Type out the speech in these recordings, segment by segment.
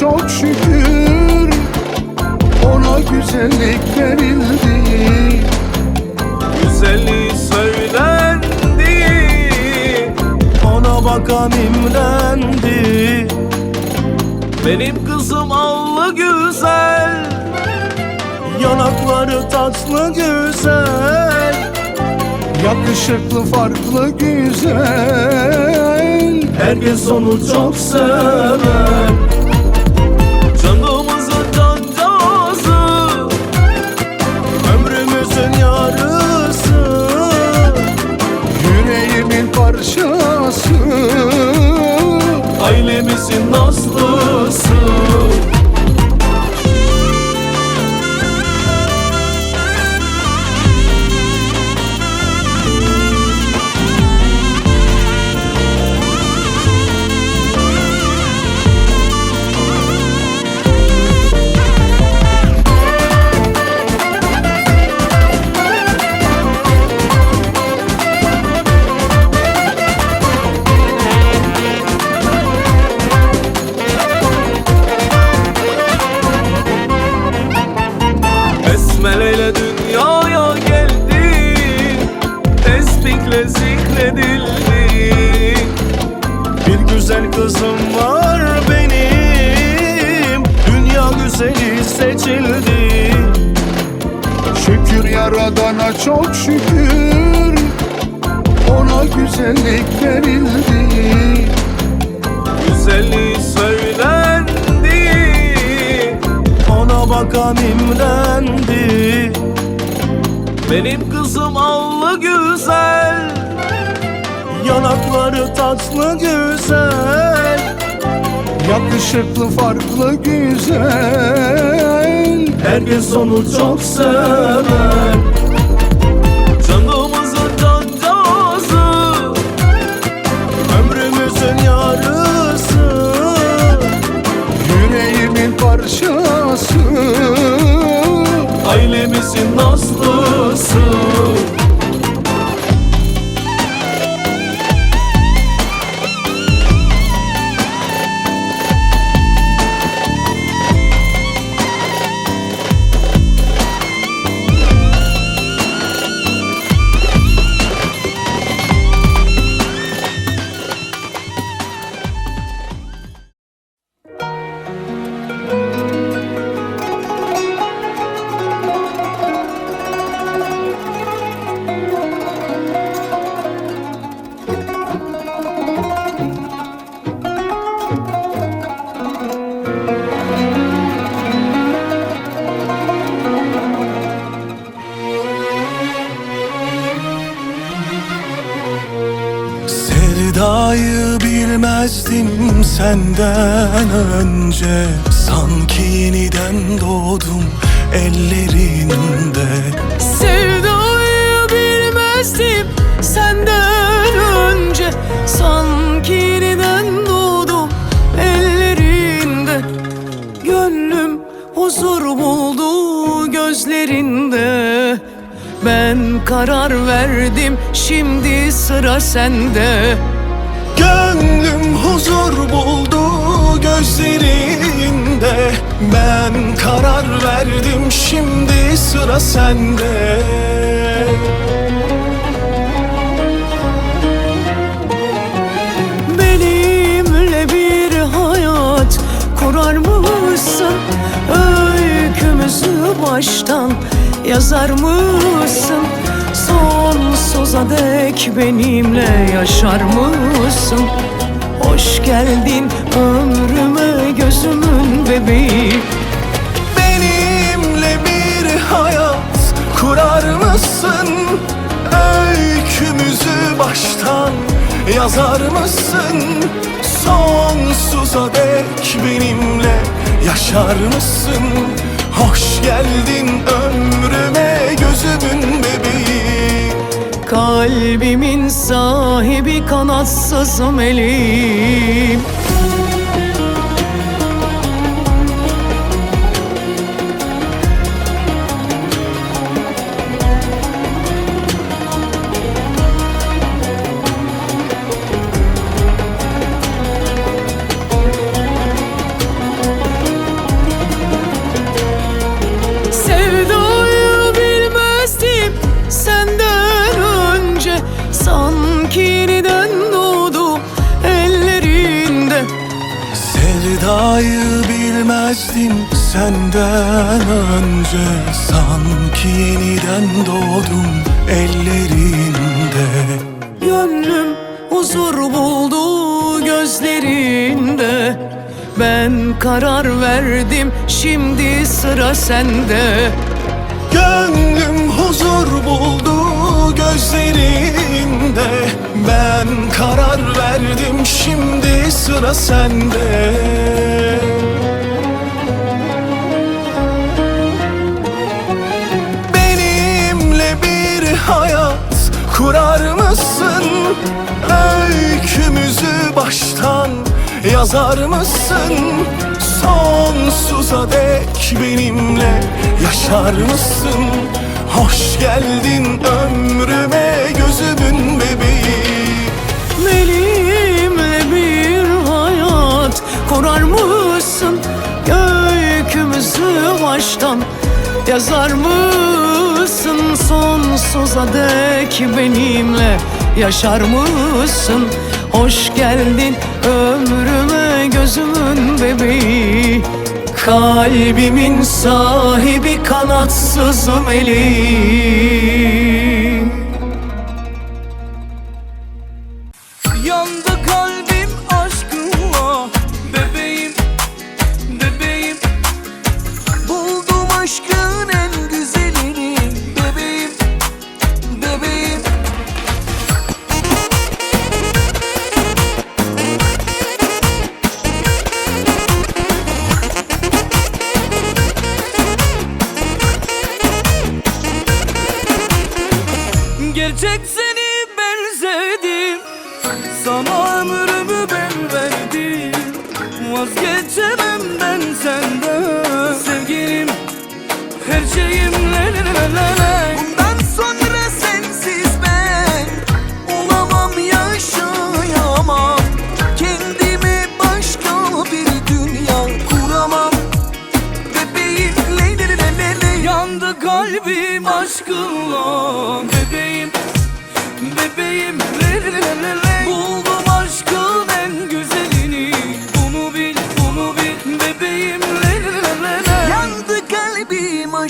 çok şükür. Ona güzellik verildi. Güzelliği söylendi. Ona bakan imrendi Benim kızım allı güzel. Yanakları tatlı güzel Yakışıklı farklı güzel. Herkes onu çok sever yaradana çok şükür. Ona güzellik verildi. Güzelliği söylendi. Ona bakan imrendi Benim kızım allı güzel. Yanakları tatlı güzel. Yakışıklı farklı güzel. Herkes onu çok sever Sevdayı bilmezdim senden önce. Sanki yeniden doğdum ellerinde. Sevdayı bilmezdim senden önce. Sanki yeniden doğdum ellerinde. Gönlüm huzur buldu gözlerinde. Ben karar verdim şimdi sıra sende buldu gözlerinde Ben karar verdim şimdi sıra sende Benimle bir hayat kurar mısın? Öykümüzü baştan yazar mısın? Sonsuza dek benimle yaşar mısın? Hoş geldin ömrüme gözümün bebeği Benimle bir hayat kurar mısın? Öykümüzü baştan yazar mısın? Sonsuza dek benimle yaşar mısın? Hoş geldin ömrüme gözümün bebeği Kalbimin ay kanatsızım elim. Sevdayı bilmezdim senden önce. Sanki Sevdayı bilmezdim senden önce. Sanki yeniden doğdum ellerinde. Gönlüm huzur buldu gözlerinde. Ben karar verdim şimdi sıra sende Gönlüm huzur buldu gözlerinde Ben karar verdim şimdi sıra sende Benimle bir hayat kurar mısın? Öykümüzü baştan yazar mısın? Sonsuza dek benimle yaşar mısın? Hoş geldin ömrüme gözümün bebeği Benimle bir hayat kurar mısın? Öykümüzü baştan yazar mısın? Sonsuza dek benimle yaşar mısın? Hoş geldin ömrüme gözümün bebeği. Kalbimin sahibi kanatsız meleğim Vazgeçemem ben senden Sevgilim her şeyim le le le le le Bundan sonra sensiz ben Olamam yaşayamam Kendime başka bir dünya kuramam Bebeğim Yandı kalbim aşkınla Bebeğim, bebeğim le le le le Buldum aşkın en güzelini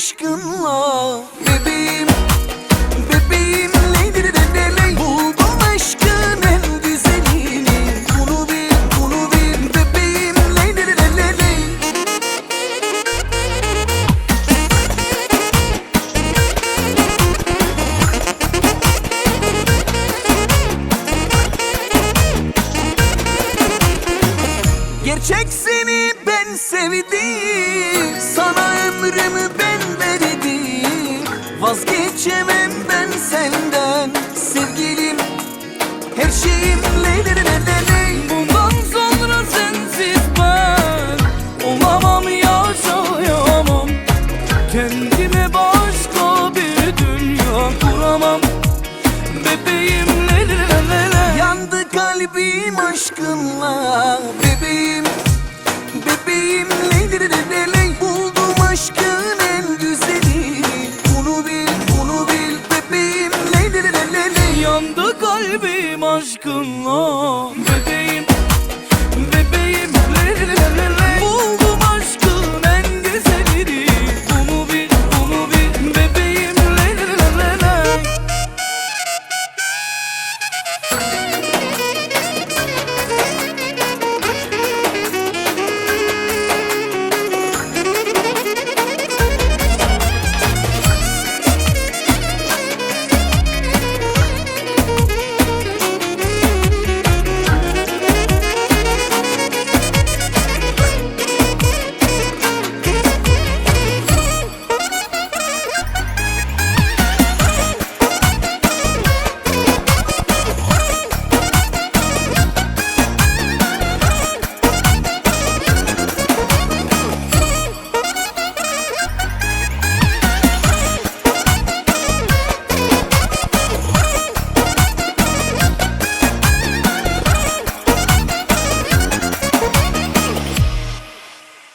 aşkınla. Bebeğim Bebeğim ley ley ley Buldum aşkın en güzelini. Bunu bil, bunu bil. Bebeğim ley ley ley Gerçek seni ben sevdim. Sana ömrümü Kalbim aşkınla Bebeğim Bebeğim ley ley ley Buldum aşkın en güzeli. Bunu bil bunu bil. Bebeğim ley ley ley Yandı kalbim aşkınla